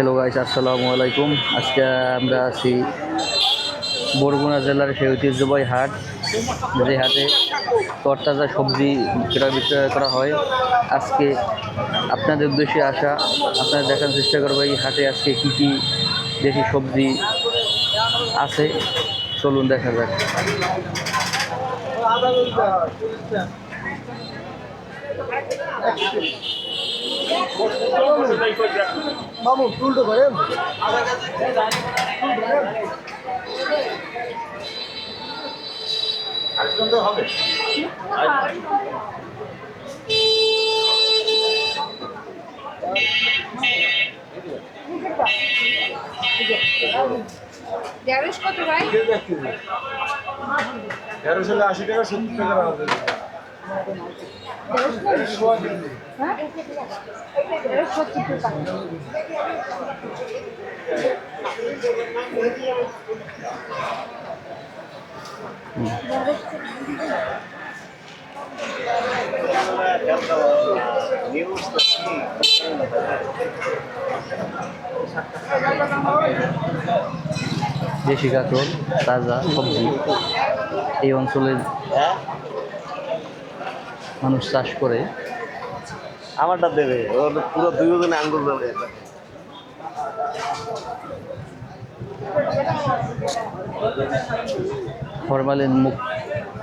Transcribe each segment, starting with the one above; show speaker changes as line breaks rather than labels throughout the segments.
Hello guys আসসালামু আলাইকুম। আজকে আমরা আছি বরগুনা জেলার সেই ঐতিহ্যবাহী হাট, যে হাটে তরতাজা সবজি ক্রয় বিক্রয় করা হয়। আজকে আপনাদের উদ্দেশ্যে আসা, আপনারা দেখার চেষ্টা করব এই হাটে আজকে কী কী দেশি সবজি আছে। চলুন দেখা যাক।
বাবু উল্টো করেন হবে
ঢেঁড়স কত ভাই?
তেরোশো আশি টাকা সত্তর টাকা হবে
হ্যাঁ ঢেঁড়স সত্তর টাকা
দেশি কাঁকড় তাজা সবজি এই অঞ্চলের মানুষ চাষ করে।
আমারটা দেবে ওর পুরো দুই দিনে আঙ্গুর দেবে
ফরমালিন মুখ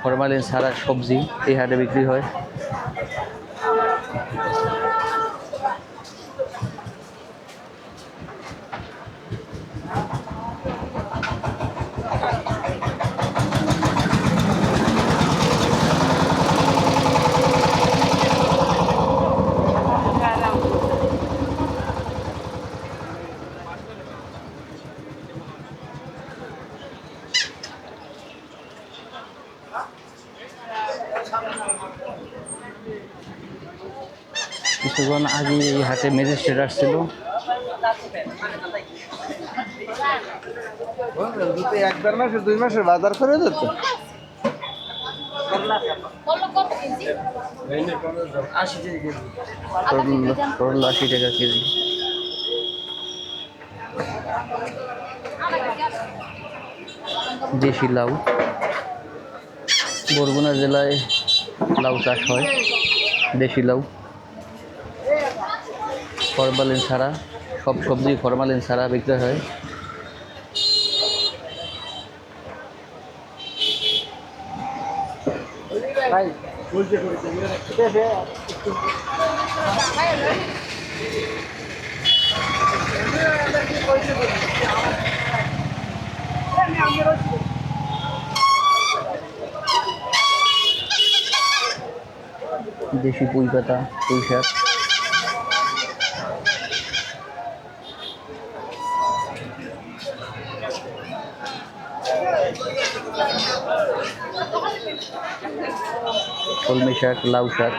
ফরমালিন ছাড়া সবজি এই হাটে বিক্রি হয়। কিছুক্ষণ আগে এই হাটে ম্যাজিস্ট্রেট আসছিল।
এক দেড় মাসের দুই মাসের বাজার করে
করলা আশি টাকা কেজি। দেশি লাউ। বরগুনা জেলায় লাউ চাষ হয়, দেশি লাউ। ফরমালিন ছাড়া, সব সবজি ফরমালিন ছাড়া বিক্রয় হয়। দেশি পুঁই পাতা, পুঁই শাক। কলমি শাক, লাউ শাক,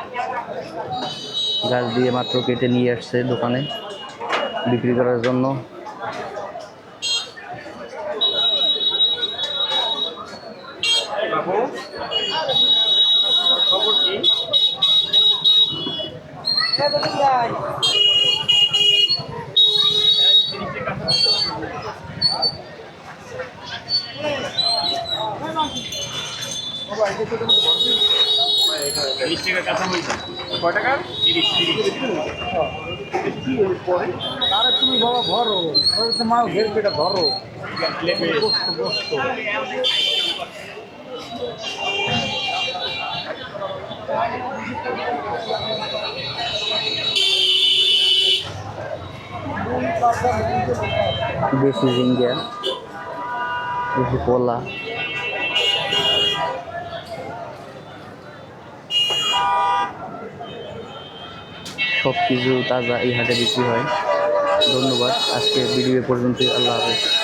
গাছ দিয়ে মাত্র কেটে নিয়ে আসছে দোকানে। বিক্রি করার জন্য
তিরিশ টাকা কাঁচা মরিচ কয় টাকা তিরিশ তিরিশ
আরে তুমি বাবা ধরো ধরো তো মা ঘের পেটা ধরো বসতো বসতো
দেশি জিঙ্গিয়া দেশি পোলা। সব কিছু তাজা এই হাটে বিক্রি হয়। ধন্যবাদ। আজকে ভিডিও পর্যন্ত আল্লাহ হাফেজ।